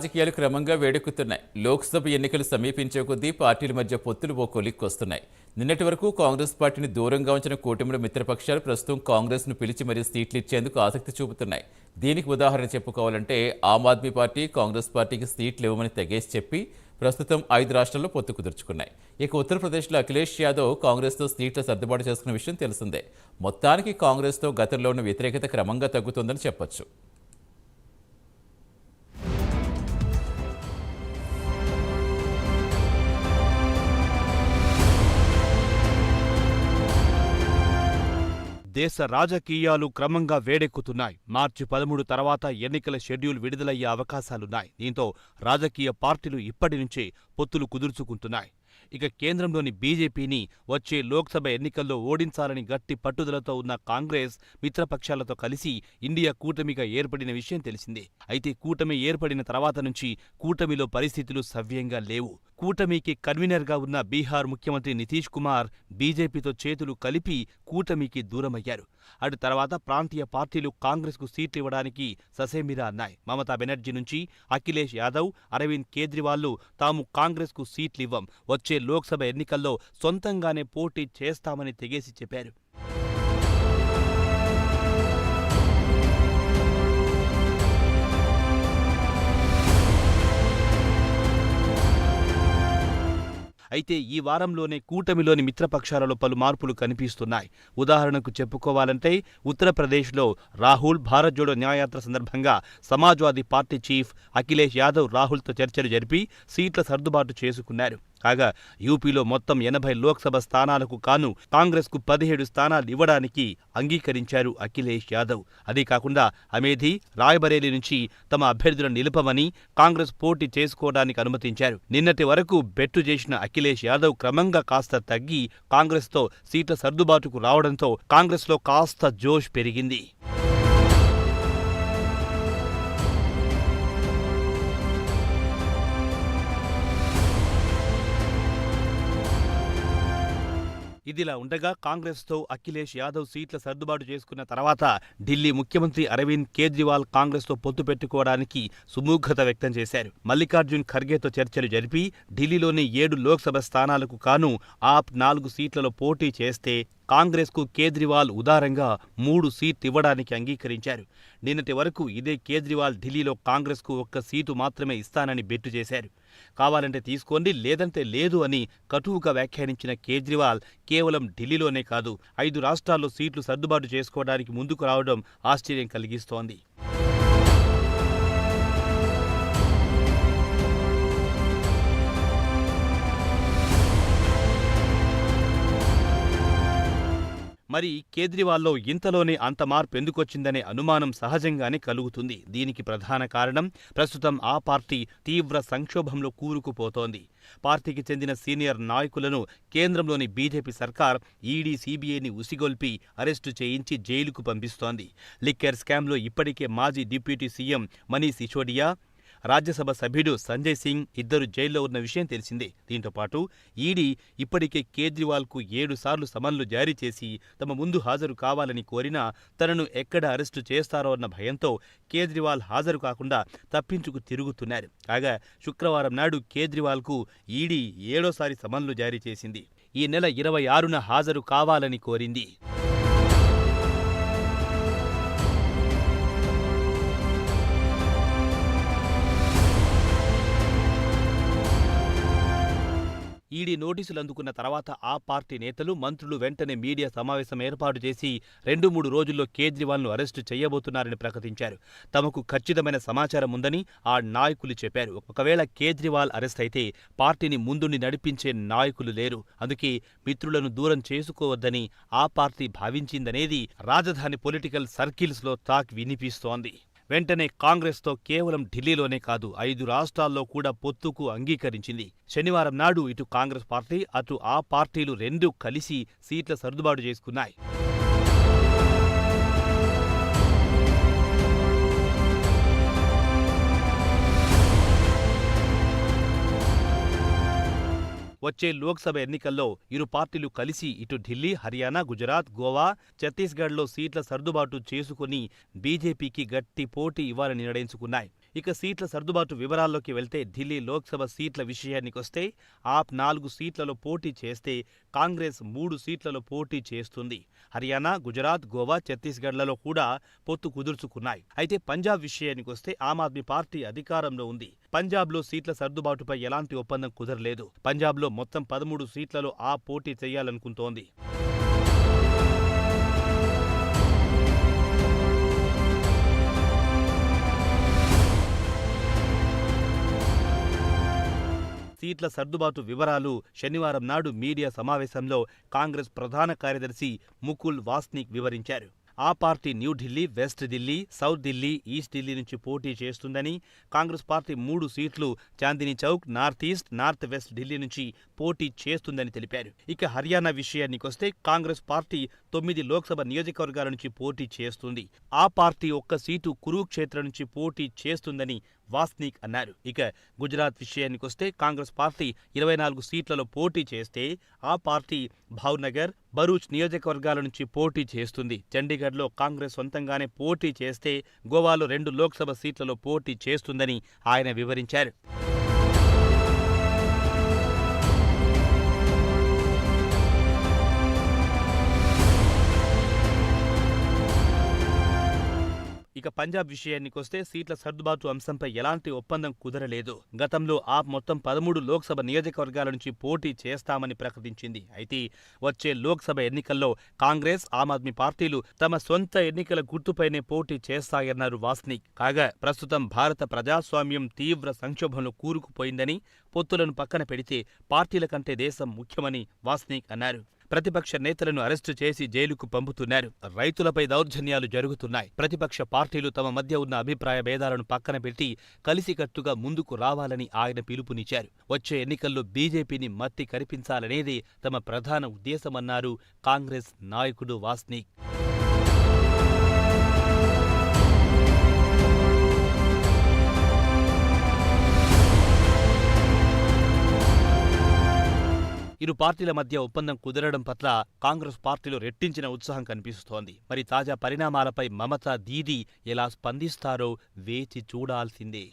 రాజకీయాలు క్రమంగా వేడెక్కుతున్నాయి. లోక్సభ ఎన్నికలు సమీపించే కొద్దీ పార్టీల మధ్య పొత్తులు ఓ కొలిక్కొస్తున్నాయి నిన్నటి వరకు కాంగ్రెస్ పార్టీని దూరంగా ఉంచిన కూటమిలో మిత్రపక్షాలు ప్రస్తుతం కాంగ్రెస్ను పిలిచి మరీ సీట్లు ఇచ్చేందుకు ఆసక్తి చూపుతున్నాయి. దీనికి ఉదాహరణ చెప్పుకోవాలంటే ఆమ్ ఆద్మీ పార్టీ కాంగ్రెస్ పార్టీకి సీట్లు ఇవ్వమని తెగేసి చెప్పి ప్రస్తుతం ఐదు రాష్ట్రాల్లో పొత్తు కుదుర్చుకున్నాయి. ఇక ఉత్తరప్రదేశ్లో అఖిలేష్ యాదవ్ కాంగ్రెస్తో సీట్ల సర్దుబాటు చేసుకున్న విషయం తెలిసిందే. మొత్తానికి కాంగ్రెస్తో గతంలో ఉన్న వ్యతిరేకత క్రమంగా తగ్గుతుందని చెప్పొచ్చు. దేశ రాజకీయాలు క్రమంగా వేడెక్కుతున్నాయి. మార్చి పదమూడు తర్వాత ఎన్నికల షెడ్యూల్ విడుదలయ్యే అవకాశాలున్నాయి. దీంతో రాజకీయ పార్టీలు ఇప్పటి నుంచే పొత్తులు కుదుర్చుకుంటున్నాయి. ఇక కేంద్రంలోని బీజేపీని వచ్చే లోక్సభ ఎన్నికల్లో ఓడించాలని గట్టి పట్టుదలతో ఉన్న కాంగ్రెస్ మిత్రపక్షాలతో కలిసి ఇండియా కూటమిగా ఏర్పడిన విషయం తెలిసిందే. అయితే కూటమి ఏర్పడిన తర్వాత నుంచి కూటమిలో పరిస్థితులు సవ్యంగా లేవు. కూటమికి కన్వీనర్గా ఉన్న బీహార్ ముఖ్యమంత్రి నితీష్ కుమార్ బీజేపీతో చేతులు కలిపి కూటమికి దూరమయ్యారు. అటు తర్వాత ప్రాంతీయ పార్టీలు కాంగ్రెస్కు సీట్లు ఇవ్వడానికి ససేమిరా అన్నాయి. మమతా బెనర్జీ నుంచి అఖిలేష్ యాదవ్ అరవింద్ కేజ్రీవాల్లు తాము కాంగ్రెస్కు సీట్లివ్వం వచ్చే లోక్సభ ఎన్నికల్లో సొంతంగానే పోటీ చేస్తామని తెగేసి చెప్పారు. అయితే ఈ వారంలోనే కూటమిలోని మిత్రపక్షాలలో పలు మార్పులు కనిపిస్తున్నాయి. ఉదాహరణకు చెప్పుకోవాలంటే ఉత్తరప్రదేశ్లో రాహుల్ భారత్ జోడో న్యాయయాత్ర సందర్భంగా సమాజ్వాదీ పార్టీ చీఫ్ అఖిలేష్ యాదవ్ రాహుల్తో చర్చలు జరిపి సీట్ల సర్దుబాటు చేసుకున్నారు. కాగా యూపీలో మొత్తం ఎనభై లోక్సభ స్థానాలకు కాను కాంగ్రెస్కు పదిహేడు స్థానాలు ఇవ్వడానికి అంగీకరించారు అఖిలేష్ యాదవ్. అదే కాకుండా అమేధి రాయ్బరేలీ నుంచి తమ అభ్యర్థులను నిలుపమని కాంగ్రెస్ పోటీ చేసుకోవడానికి అనుమతించారు. నిన్నటి వరకు బెట్టు చేసిన అఖిలేష్ యాదవ్ క్రమంగా కాస్త తగ్గి కాంగ్రెస్తో సీట్ల సర్దుబాటుకు రావడంతో కాంగ్రెస్లో కాస్త జోష్ పెరిగింది. ఇదిలా ఉండగా కాంగ్రెస్తో అఖిలేష్ యాదవ్ సీట్ల సర్దుబాటు చేసుకున్న తర్వాత ఢిల్లీ ముఖ్యమంత్రి అరవింద్ కేజ్రీవాల్ కాంగ్రెస్తో పొత్తు పెట్టుకోవడానికి సుముఖత వ్యక్తం చేశారు. మల్లికార్జున్ ఖర్గేతో చర్చలు జరిపి ఢిల్లీలోని ఏడు లోక్సభ స్థానాలకు కాను ఆప్ నాలుగు సీట్లలో పోటీ చేస్తే కాంగ్రెస్కు కేజ్రీవాల్ ఉదారంగా మూడు సీట్లు ఇవ్వడానికి అంగీకరించారు. నిన్నటి వరకు ఇదే కేజ్రీవాల్ ఢిల్లీలో కాంగ్రెస్కు ఒక్క సీటు మాత్రమే ఇస్తానని బెట్టు చేశారు. కావాలంటే తీసుకోండి లేదంటే లేదు అని కటువుగా వ్యాఖ్యానించిన కేజ్రీవాల్ కేవలం ఢిల్లీలోనే కాదు ఐదు రాష్ట్రాల్లో సీట్లు సర్దుబాటు చేసుకోవడానికి ముందుకు రావడం ఆశ్చర్యం కలిగిస్తోంది. మరి కేజ్రీవాల్లో ఇంతలోనే అంత మార్పు ఎందుకొచ్చిందనే అనుమానం సహజంగానే కలుగుతుంది. దీనికి ప్రధాన కారణం ప్రస్తుతం ఆ పార్టీ తీవ్ర సంక్షోభంలో కూరుకుపోతోంది. పార్టీకి చెందిన సీనియర్ నాయకులను కేంద్రంలోని బీజేపీ సర్కార్ ఈడీ సీబీఐని ఉసిగొల్పి అరెస్టు చేయించి జైలుకు పంపిస్తోంది. లిక్కర్ స్కామ్లో ఇప్పటికే మాజీ డిప్యూటీ సీఎం మనీష్ సిసోడియా రాజ్యసభ సభ్యుడు సంజయ్ సింగ్ ఇద్దరు జైల్లో ఉన్న విషయం తెలిసిందే. దీంతో పాటు ఈడీ ఇప్పటికే కేజ్రీవాల్కు ఏడు సార్లు సమన్లు జారీ చేసి తమ ముందు హాజరు కావాలని కోరినా తనను ఎక్కడ అరెస్టు చేస్తారో అన్న భయంతో కేజ్రీవాల్ హాజరు కాకుండా తప్పించుకు తిరుగుతున్నారు. కాగా శుక్రవారం నాడు కేజ్రీవాల్కు ఈడీ ఏడోసారి సమన్లు జారీ చేసింది. ఈ నెల ఇరవై ఆరున హాజరు కావాలని కోరింది. ఈడీ నోటీసులు అందుకున్న తర్వాత ఆ పార్టీ నేతలు మంత్రులు వెంటనే మీడియా సమావేశం ఏర్పాటు చేసి రెండు మూడు రోజుల్లో కేజ్రీవాల్ను అరెస్టు చేయబోతున్నారని ప్రకటించారు. తమకు ఖచ్చితమైన సమాచారం ఉందని ఆ నాయకులు చెప్పారు. ఒకవేళ కేజ్రీవాల్ అరెస్ట్ అయితే పార్టీని ముందుండి నడిపించే నాయకులు లేరు. అందుకే మిత్రులను దూరం చేసుకోవద్దని ఆ పార్టీ భావించిందనేది రాజధాని పొలిటికల్ సర్కిల్స్లో టాక్ వినిపిస్తోంది. వెంటనే కాంగ్రెస్తో కేవలం ఢిల్లీలోనే కాదు ఐదు రాష్ట్రాల్లో కూడా పొత్తుకు అంగీకరించింది. శనివారం నాడు ఇటు కాంగ్రెస్ పార్టీ అటు ఆ పార్టీలు రెండూ కలిసి సీట్ల సర్దుబాటు చేసుకున్నాయి. వచ్చే లోక్సభ ఎన్నికల్లో ఇరు పార్టీలు కలిసి ఇటు ఢిల్లీ హర్యానా గుజరాత్ గోవా ఛత్తీస్గఢ్లో సీట్ల సర్దుబాటు చేసుకుని బీజేపీకి గట్టి పోటీ ఇవ్వాలని నిర్ణయించుకున్నాయి. ఇక సీట్ల సర్దుబాటు వివరాల్లోకి వెళ్తే ఢిల్లీ లోక్సభ సీట్ల విషయానికొస్తే ఆప్ నాలుగు సీట్లలో పోటీ చేస్తే కాంగ్రెస్ మూడు సీట్లలో పోటీ చేస్తుంది. హర్యానా గుజరాత్ గోవా ఛత్తీస్గఢ్లలో కూడా పొత్తు కుదుర్చుకున్నాయి. అయితే పంజాబ్ విషయానికొస్తే ఆమ్ ఆద్మీ పార్టీ అధికారంలో ఉంది. పంజాబ్లో సీట్ల సర్దుబాటుపై ఎలాంటి ఒప్పందం కుదరలేదు. పంజాబ్లో మొత్తం పదమూడు సీట్లలో ఆ పోటీ చేయాలనుకుంటోంది. సీట్ల సర్దుబాటు వివరాలు శనివారం నాడు మీడియా సమావేశంలో కాంగ్రెస్ ప్రధాన కార్యదర్శి ముకుల్ వాస్నిక్ వివరించారు. ఆ party New Delhi west Delhi south Delhi east Delhi నుంచి పోటీ చేస్తుందని కాంగ్రెస్ పార్టీ మూడు సీట్లు Chandni Chowk north east north west Delhi నుంచి పోటీ చేస్తుందని తెలిపారు. ఇక హర్యానా విషయానికొస్తే కాంగ్రెస్ పార్టీ తొమ్మిది లోక్సభ నియోజకవర్గాల నుంచి పోటీ చేస్తుంది. ఆ పార్టీ ఒక్క సీటు కురుక్షేత్ర నుంచి పోటీ చేస్తుందని వాస్నిక్ అన్నారు. ఇక గుజరాత్ విషయానికొస్తే కాంగ్రెస్ పార్టీ ఇరవై నాలుగు సీట్లలో పోటీ చేస్తే ఆ పార్టీ భావ్నగర్ భరూచ్ నియోజకవర్గాల నుంచి పోటీ చేస్తుంది. చండీగఢ్లో కాంగ్రెస్ సొంతంగానే పోటీ చేస్తే గోవాలో రెండు లోక్సభ సీట్లలో పోటీ చేస్తుందని ఆయన వివరించారు. ఇక పంజాబ్ విషయానికొస్తే సీట్ల సర్దుబాటు అంశంపై ఎలాంటి ఒప్పందం కుదరలేదు. గతంలో ఆప్ మొత్తం పదమూడు లోక్సభ నియోజకవర్గాల నుంచి పోటీ చేస్తామని ప్రకటించింది. అయితే వచ్చే లోక్సభ ఎన్నికల్లో కాంగ్రెస్ ఆమ్ ఆద్మీ పార్టీలు తమ సొంత ఎన్నికల గుర్తుపైనే పోటీ చేస్తాయన్నారు వాస్నిక్. కాగా ప్రస్తుతం భారత ప్రజాస్వామ్యం తీవ్ర సంక్షోభంలో కూరుకుపోయిందని పొత్తులను పక్కన పెడితే పార్టీల కంటే దేశం ముఖ్యమని వాస్నిక్ అన్నారు. ప్రతిపక్ష నేతలను అరెస్టు చేసి జైలుకు పంపుతున్నారు. రైతులపై దౌర్జన్యాలు జరుగుతున్నాయి. ప్రతిపక్ష పార్టీలు తమ మధ్య ఉన్న అభిప్రాయ భేదాలను పక్కన పెట్టి కలిసికట్టుగా ముందుకు రావాలని ఆయన పిలుపునిచ్చారు. వచ్చే ఎన్నికల్లో బీజేపీని మత్తి కరిపించాలనేదే తమ ప్రధాన ఉద్దేశమన్నారు కాంగ్రెస్ నాయకుడు వాస్నిక్. ఇరు పార్టీల మధ్య ఒప్పందం కుదరడం పట్ల కాంగ్రెస్ పార్టీలో రెట్టించిన ఉత్సాహం కనిపిస్తోంది. మరి తాజా పరిణామాలపై మమతా దీదీ ఎలా స్పందిస్తారో వేచి చూడాల్సిందే.